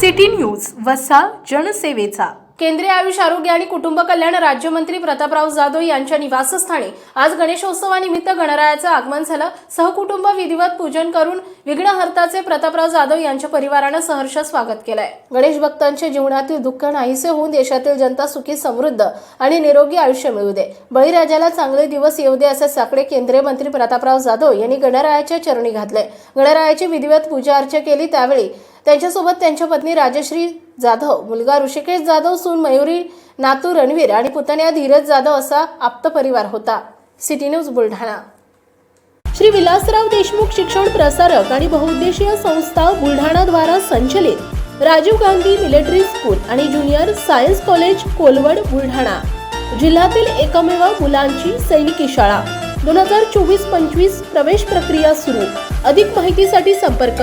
City news वसा जनसेवेचा. केंद्रीय आयुष आरोग्य आणि कुटुंब कल्याण राज्यमंत्री प्रतापराव जाधव यांच्या निवासस्थानी आज गणेशोत्सवानिमित्त गणरायाचं आगमन झालं. सहकुटुंब विधिवत पूजन करून विघ्नहर्ताचे प्रतापराव जाधव यांच्या परिवारानं सहर्ष स्वागत केलंय. गणेश भक्तांच्या जीवनातील दुःख नाहीसे होऊन देशातील जनता सुखी समृद्ध आणि निरोगी आयुष्य मिळू दे. बळीराजाला चांगले दिवस येऊ दे असे साकडे केंद्रीय मंत्री प्रतापराव जाधव यांनी गणरायाच्या चरणी घातले. गणरायाची विधिवत पूजा अर्चा केली त्यावेळी त्यांच्यासोबत त्यांच्या पत्नी राजश्री जाधव मुलगा ऋषिकेश जाधव सून मयुरी नातू रणवीर आणि पुतण्या धीरज जाधव असा आप्त परिवार होता. City news Buldhana. Shri Vilasrao Deshmukh शिक्षण प्रसारक आणि बहुउद्देशीय संस्था बुलढाणाद्वारा संचलित राजीव गांधी मिलिटरी स्कूल आणि junior science college Kolwad Buldhana. जिल्ह्यातील एकमेव मुलांची सैनिकी शाळा. दोन हजार चोवीस पंचवीस प्रवेश प्रक्रिया सुरू. अधिक माहितीसाठी संपर्क